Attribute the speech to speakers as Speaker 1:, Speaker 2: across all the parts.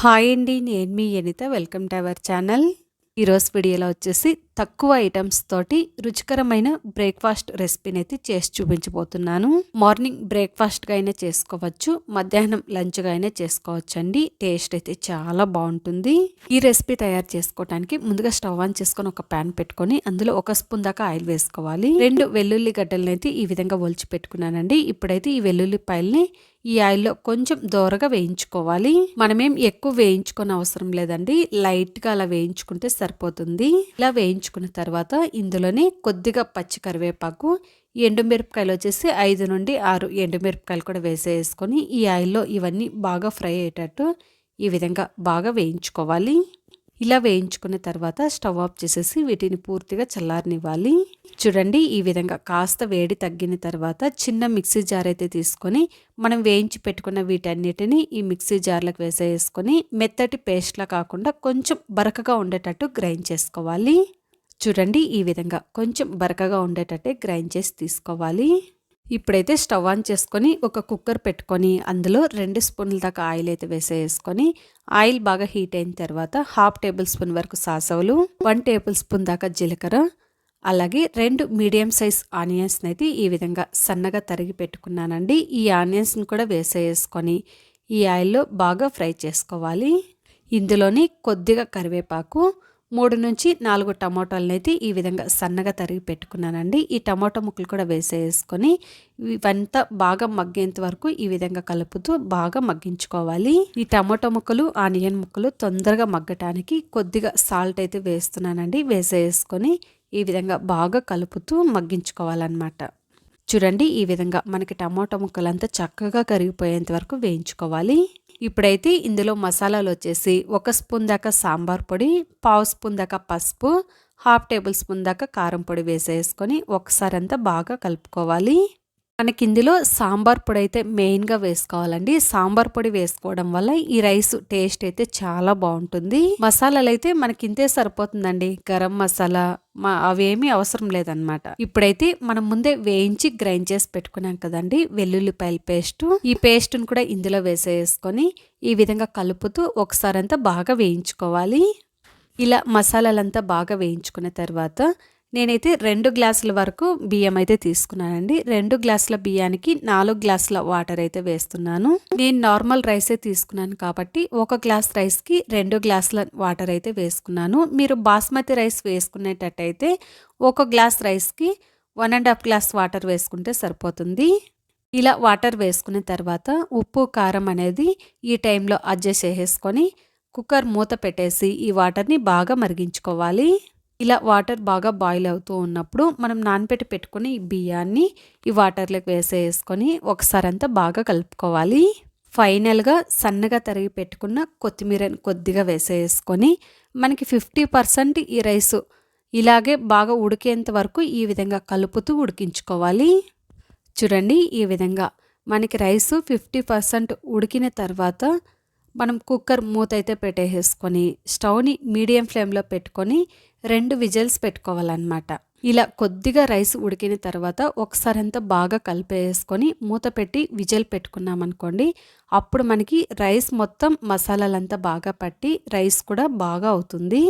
Speaker 1: Hi అండి నేను మీ Anitha welcome to our channel. ఈరోజు వీడియోలో వచ్చేసి తక్కువ ఐటమ్స్ తోటి రుచికరమైన బ్రేక్ఫాస్ట్ రెసిపీని అయితే చేసి చూపించబోతున్నాను. మార్నింగ్ బ్రేక్ఫాస్ట్గా అయినా చేసుకోవచ్చు మధ్యాహ్నం లంచ్గా అయినా చేసుకోవచ్చు అండి టేస్ట్ అయితే చాలా బాగుంటుంది. ఈ రెసిపీ తయారు చేసుకోవడానికి ముందుగా స్టవ్ ఆన్ చేసుకొని ఒక ప్యాన్ పెట్టుకొని అందులో ఒక స్పూన్ దాకా ఆయిల్ వేసుకోవాలి. రెండు వెల్లుల్లి గడ్డలను అయితే ఈ విధంగా ఒలిచి పెట్టుకున్నానండి. ఇప్పుడైతే ఈ వెల్లుల్లిపాయల్ని ఈ ఆయిల్లో కొంచెం దోరగా వేయించుకోవాలి. మనమేం ఎక్కువ వేయించుకొని అవసరం లేదండి. లైట్గా అలా వేయించుకుంటే సరిపోతుంది. ఇలా వేయించుకున్న తర్వాత ఇందులోనే కొద్దిగా పచ్చి కరివేపాకు ఎండుమిరపకాయలు వచ్చేసి ఐదు నుండి ఆరు ఎండుమిరపకాయలు కూడా వేసేసుకొని ఈ ఆయిల్లో ఇవన్నీ బాగా ఫ్రై అయ్యేటట్టు ఈ విధంగా బాగా వేయించుకోవాలి. ఇలా వేయించుకున్న తర్వాత స్టవ్ ఆఫ్ చేసేసి వీటిని పూర్తిగా చల్లారనివ్వాలి. చూడండి ఈ విధంగా కాస్త వేడి తగ్గిన తర్వాత చిన్న మిక్సీ జార్ అయితే తీసుకొని మనం వేయించి పెట్టుకున్న వీటన్నిటిని ఈ మిక్సీ జార్లకు వేసేసుకొని మెత్తటి పేస్ట్లా కాకుండా కొంచెం బరకగా ఉండేటట్టు గ్రైండ్ చేసుకోవాలి. చూడండి ఈ విధంగా కొంచెం బరకగా ఉండేటట్టే గ్రైండ్ చేసి తీసుకోవాలి. ఇప్పుడైతే స్టవ్ ఆన్ చేసుకొని ఒక కుక్కర్ పెట్టుకొని అందులో రెండు స్పూన్ల దాకా ఆయిల్ అయితే వేసేసుకొని ఆయిల్ బాగా హీట్ అయిన తర్వాత హాఫ్ టేబుల్ స్పూన్ వరకు సాసవులు వన్ టేబుల్ స్పూన్ దాకా జీలకర్ర అలాగే రెండు మీడియం సైజ్ ఆనియన్స్ని అయితే ఈ విధంగా సన్నగా తరిగి పెట్టుకున్నానండి. ఈ ఆనియన్స్ని కూడా వేసేసుకొని ఈ ఆయిల్లో బాగా ఫ్రై చేసుకోవాలి. ఇందులోని కొద్దిగా కరివేపాకు మూడు నుంచి నాలుగు టమాటాలను అయితే ఈ విధంగా సన్నగా తరిగి పెట్టుకున్నానండి. ఈ టమాటో ముక్కలు కూడా వేసేసుకొని ఇవంతా బాగా మగ్గేంత వరకు ఈ విధంగా కలుపుతూ బాగా మగ్గించుకోవాలి. ఈ టమాటో ముక్కలు ఆనియన్ ముక్కలు తొందరగా మగ్గటానికి కొద్దిగా సాల్ట్ అయితే వేస్తున్నానండి. వేసేసుకొని ఈ విధంగా బాగా కలుపుతూ మగ్గించుకోవాలన్నమాట. చూడండి ఈ విధంగా మనకి టమాటో ముక్కలంతా చక్కగా కరిగిపోయేంత వరకు వేయించుకోవాలి. ఇప్పుడైతే ఇందులో మసాలాలు వచ్చేసి ఒక స్పూన్ దాకా సాంబార్ పొడి పావు స్పూన్ దాకా పసుపు హాఫ్ టేబుల్ స్పూన్ దాకా కారం పొడి వేసేసుకొని ఒకసారి అంతా బాగా కలుపుకోవాలి. మనకి ఇందులో సాంబార్ పొడి అయితే మెయిన్గా వేసుకోవాలండి. సాంబార్ పొడి వేసుకోవడం వల్ల ఈ రైస్ టేస్ట్ అయితే చాలా బాగుంటుంది. మసాలాలు అయితే మనకి ఇంతే సరిపోతుందండి. గరం మసాలా మా అవేమీ అవసరం లేదనమాట ఇప్పుడైతే మనం ముందే వేయించి గ్రైండ్ చేసి పెట్టుకున్నాం కదండి. వెల్లుల్లిపాయల పేస్ట్. ఈ పేస్ట్ను కూడా ఇందులో వేసేసుకొని ఈ విధంగా కలుపుతూ ఒకసారి అంతా బాగా వేయించుకోవాలి. ఇలా మసాలాలంతా బాగా వేయించుకున్న తర్వాత నేనైతే రెండు గ్లాసుల వరకు బియ్యం అయితే తీసుకున్నానండి. రెండు గ్లాసుల బియ్యానికి నాలుగు గ్లాసుల వాటర్ అయితే వేస్తున్నాను. నేను నార్మల్ రైసే తీసుకున్నాను కాబట్టి ఒక గ్లాస్ రైస్కి రెండు గ్లాసుల వాటర్ అయితే వేసుకున్నాను. మీరు బాస్మతి రైస్ వేసుకునేటట్టయితే ఒక గ్లాస్ రైస్కి one and half glass water వేసుకుంటే సరిపోతుంది. ఇలా వాటర్ వేసుకున్న తర్వాత ఉప్పు కారం అనేది ఈ టైంలో అడ్జస్ట్ చేసేసుకొని కుక్కర్ మూత పెట్టేసి ఈ వాటర్ని బాగా మరిగించుకోవాలి. ఇలా వాటర్ బాగా బాయిల్ అవుతూ ఉన్నప్పుడు మనం నానబెట్టి పెట్టుకుని ఈ బియ్యాన్ని ఈ వాటర్లోకి వేసేసుకొని ఒకసారి అంతా బాగా కలుపుకోవాలి. ఫైనల్గా సన్నగా తరిగి పెట్టుకున్న కొత్తిమీరని కొద్దిగా వేసేసుకొని మనకి ఫిఫ్టీ పర్సెంట్ ఈ రైస్ ఇలాగే బాగా ఉడికేంత వరకు ఈ విధంగా కలుపుతూ ఉడికించుకోవాలి. చూడండి ఈ విధంగా మనకి రైసు ఫిఫ్టీ పర్సెంట్ ఉడికిన తర్వాత మనం కుక్కర్ మూత అయితే పెట్టేసుకొని స్టవ్ని మీడియం ఫ్లేమ్లో పెట్టుకొని రెండు విజిల్స్ పెట్టుకోవాలన్నమాట. ఇలా కొద్దిగా రైస్ ఉడికిన తర్వాత ఒకసారి అంతా బాగా కలిపేసుకొని మూత పెట్టి విజిల్ పెట్టుకున్నామనుకోండి అప్పుడు మనకి రైస్ మొత్తం మసాలాలంతా బాగా పట్టి రైస్ కూడా బాగా అవుతుంది.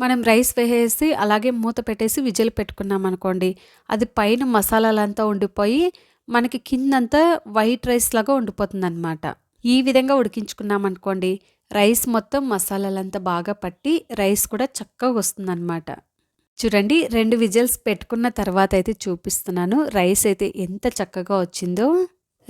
Speaker 1: మనం రైస్ వేసేసి అలాగే మూత పెట్టేసి విజిల్ పెట్టుకున్నాం అనుకోండి అది పైన మసాలాలంతా ఉండిపోయి మనకి కిందంతా వైట్ రైస్ లాగా ఉండిపోతుంది అనమాట ఈ విధంగా ఉడికించుకున్నామనుకోండి రైస్ మొత్తం మసాలాలంతా బాగా పట్టి రైస్ కూడా చక్కగా వస్తుందన్నమాట. చూడండి రెండు విజిల్స్ పెట్టుకున్న తర్వాత అయితే చూపిస్తున్నాను. రైస్ అయితే ఎంత చక్కగా వచ్చిందో.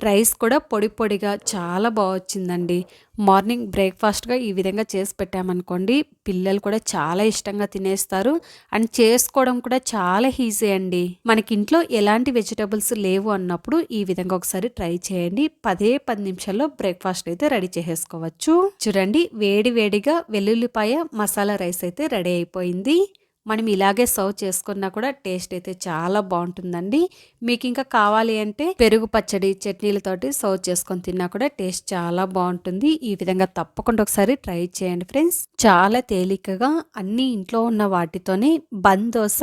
Speaker 1: రైస్ కూడా పొడి పొడిగా చాలా బాగా వచ్చిందండి. మార్నింగ్ బ్రేక్ఫాస్ట్గా ఈ విధంగా చేసి పెట్టామనుకోండి పిల్లలు కూడా చాలా ఇష్టంగా తినేస్తారు. అండ్ చేసుకోవడం కూడా చాలా ఈజీ అండి. మనకి ఇంట్లో ఎలాంటి వెజిటబుల్స్ లేవు అన్నప్పుడు ఈ విధంగా ఒకసారి ట్రై చేయండి. పదే పది నిమిషాల్లో బ్రేక్ఫాస్ట్ అయితే రెడీ చేసేసుకోవచ్చు. చూడండి వేడి వేడిగా వెల్లుల్లిపాయ మసాలా రైస్ అయితే రెడీ అయిపోయింది. మనం ఇలాగే సర్వ్ చేసుకున్నా కూడా టేస్ట్ అయితే చాలా బాగుంటుందండి. మీకు ఇంకా కావాలి అంటే పెరుగు పచ్చడి చట్నీలతోటి సర్వ్ చేసుకొని తిన్నా కూడా టేస్ట్ చాలా బాగుంటుంది. ఈ విధంగా తప్పకుండా ఒకసారి ట్రై చేయండి ఫ్రెండ్స్. చాలా తేలికగా అన్ని ఇంట్లో ఉన్న వాటితోనే బన్ దోశ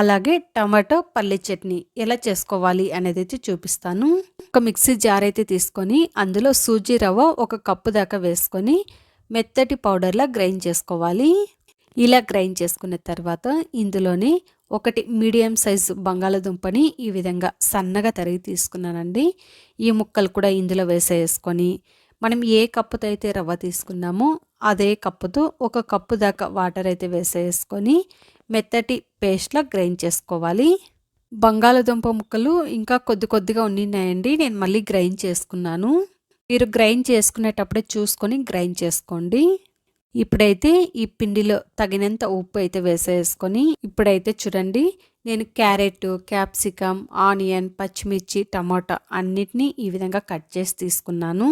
Speaker 1: అలాగే టమాటో పల్లి చట్నీ ఎలా చేసుకోవాలి అనేది అయితే చూపిస్తాను. ఒక మిక్సీ జార్ అయితే తీసుకొని అందులో సూజీ రవ్వ ఒక కప్పు దాకా వేసుకొని మెత్తటి పౌడర్లా గ్రైండ్ చేసుకోవాలి. ఇలా గ్రైండ్ చేసుకున్న తర్వాత ఇందులోనే ఒకటి మీడియం సైజు బంగాళదుంపని ఈ విధంగా సన్నగా తరిగి తీసుకున్నానండి. ఈ ముక్కలు కూడా ఇందులో వేసేసుకొని మనం ఏ కప్పుతో అయితే రవ్వ తీసుకున్నామో అదే కప్పుతో ఒక కప్పు దాకా వాటర్ అయితే వేసేసుకొని మెత్తటి పేస్ట్లా గ్రైండ్ చేసుకోవాలి. బంగాళదుంప ముక్కలు ఇంకా కొద్ది కొద్దిగా ఉండినాయండి నేను మళ్ళీ గ్రైండ్ చేసుకున్నాను. మీరు గ్రైండ్ చేసుకునేటప్పుడే చూసుకొని గ్రైండ్ చేసుకోండి. ఇప్పుడైతే ఈ పిండిలో తగినంత ఉప్పు అయితే వేసేసుకొని ఇప్పుడైతే చూడండి నేను క్యారెట్ క్యాప్సికమ్ ఆనియన్ పచ్చిమిర్చి టమాటా అన్నిటినీ ఈ విధంగా కట్ చేసి తీసుకున్నాను.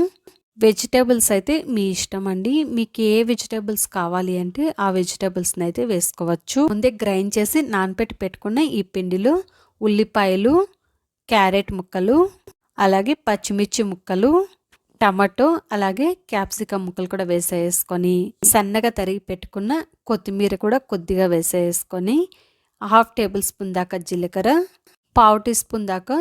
Speaker 1: వెజిటేబుల్స్ అయితే మీ ఇష్టం అండి. మీకు ఏ వెజిటేబుల్స్ కావాలి అంటే ఆ వెజిటేబుల్స్ని అయితే వేసుకోవచ్చు. ముందే గ్రైండ్ చేసి నానపెట్టి పెట్టుకున్న ఈ పిండిలో ఉల్లిపాయలు క్యారెట్ ముక్కలు అలాగే పచ్చిమిర్చి ముక్కలు టమాటో అలాగే క్యాప్సికమ్ ముక్కలు కూడా వేసేసుకొని సన్నగా తరిగి పెట్టుకున్న కొత్తిమీర కూడా కొద్దిగా వేసేసుకొని హాఫ్ టేబుల్ స్పూన్ దాకా జీలకర్ర పావు టీ స్పూన్ దాకా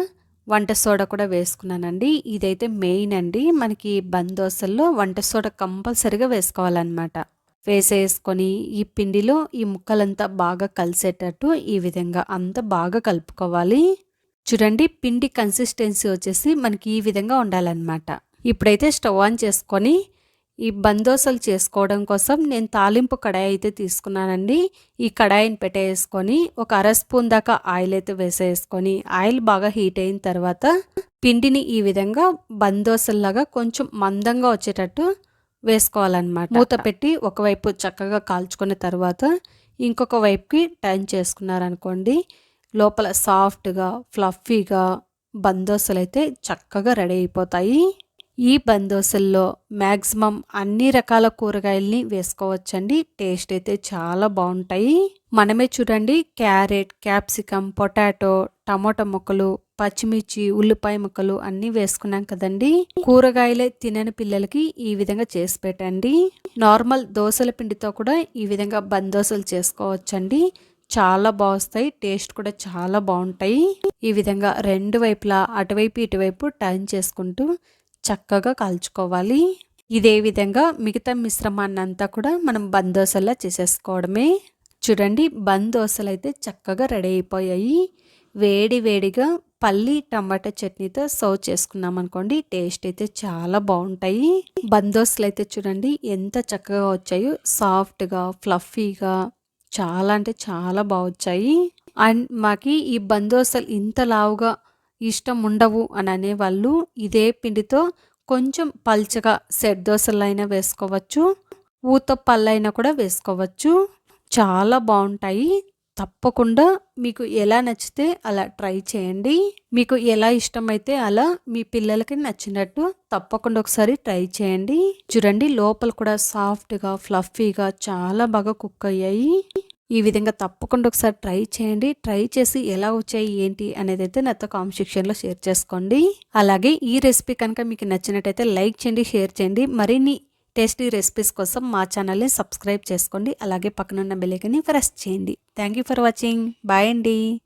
Speaker 1: వంట సోడా కూడా వేసుకున్నానండి. ఇదైతే మెయిన్ అండి. మనకి బందోసల్లో వంట సోడా కంపల్సరిగా వేసుకోవాలన్నమాట. వేసేసుకొని ఈ పిండిలో ఈ ముక్కలంతా బాగా కలిసేటట్టు ఈ విధంగా అంతా బాగా కలుపుకోవాలి. చూడండి పిండి కన్సిస్టెన్సీ వచ్చేసి మనకి ఈ విధంగా ఉండాలన్నమాట. ఇప్పుడైతే స్టవ్ ఆన్ చేసుకొని ఈ బందోసలు చేసుకోవడం కోసం నేను తాలింపు కడాయి అయితే తీసుకున్నానండి. ఈ కడాయిని పెట్టేసుకొని ఒక అర స్పూన్ దాకా ఆయిల్ అయితే వేసేసుకొని ఆయిల్ బాగా హీట్ అయిన తర్వాత పిండిని ఈ విధంగా బందోసల్లాగా కొంచెం మందంగా వచ్చేటట్టు వేసుకోవాలన్నమాట. మూత పెట్టి ఒకవైపు చక్కగా కాల్చుకున్న తర్వాత ఇంకొక వైపుకి టర్న్ చేసుకున్నారనుకోండి లోపల సాఫ్ట్గా ఫ్లఫీగా బందోసలు అయితే చక్కగా రెడీ అయిపోతాయి. ఈ బందోసల్లో మ్యాక్సిమం అన్ని రకాల కూరగాయల్ని వేసుకోవచ్చండి. టేస్ట్ అయితే చాలా బాగుంటాయి. మనమే చూడండి క్యారెట్ క్యాప్సికమ్ పొటాటో టమాటో ముక్కలు పచ్చిమిర్చి ఉల్లిపాయ ముక్కలు అన్నీ వేసుకున్నాం కదండి. కూరగాయలే తినని పిల్లలకి ఈ విధంగా చేసి పెట్టండి. నార్మల్ దోశల పిండితో కూడా ఈ విధంగా బందోసలు చేసుకోవచ్చండి. చాలా బాగుస్తాయి టేస్ట్ కూడా చాలా బాగుంటాయి. ఈ విధంగా రెండు వైపులా అటువైపు ఇటువైపు టర్న్ చేసుకుంటూ చక్కగా కాల్చుకోవాలి. ఇదే విధంగా మిగతా మిశ్రమాన్ని అంతా కూడా మనం బందోసలా చేసేసుకోవడమే. చూడండి బందోసలు అయితే చక్కగా రెడీ అయిపోయాయి. వేడి వేడిగా పల్లి టమాటా చట్నీతో సర్వ్ చేసుకున్నాం అనుకోండి టేస్ట్ అయితే చాలా బాగుంటాయి. బందోసలు అయితే చూడండి ఎంత చక్కగా వచ్చాయో. సాఫ్ట్గా ఫ్లఫీగా చాలా అంటే చాలా బాగా వచ్చాయి. అండ్ మాకి ఈ బందోసలు ఇంత లావుగా ఇష్టం ఉండవు అని అనేవాళ్ళు ఇదే పిండితో కొంచెం పల్చగా సెట్ దోశలైనా వేసుకోవచ్చు ఊత కూడా వేసుకోవచ్చు. చాలా బాగుంటాయి తప్పకుండా మీకు ఎలా నచ్చితే అలా ట్రై చేయండి. మీకు ఎలా ఇష్టమైతే అలా మీ పిల్లలకి నచ్చినట్టు తప్పకుండా ఒకసారి ట్రై చేయండి. చూడండి లోపల కూడా సాఫ్ట్గా ఫ్లఫీగా చాలా బాగా కుక్ అయ్యాయి. ఈ విధంగా తప్పకుండా ఒకసారి ట్రై చేయండి. ట్రై చేసి ఎలా వచ్చాయి ఏంటి అనేది అయితే నాతో కామెంట్ సెక్షన్లో షేర్ చేసుకోండి. అలాగే ఈ రెసిపీ కనుక మీకు నచ్చినట్టయితే లైక్ చేయండి షేర్ చేయండి. మరిన్ని టేస్టీ రెసిపీస్ కోసం మా ఛానల్ని సబ్స్క్రైబ్ చేసుకోండి. అలాగే పక్కనున్న బెల్లైకని ప్రెస్ చేయండి. Thank you for watching. Bye అండి.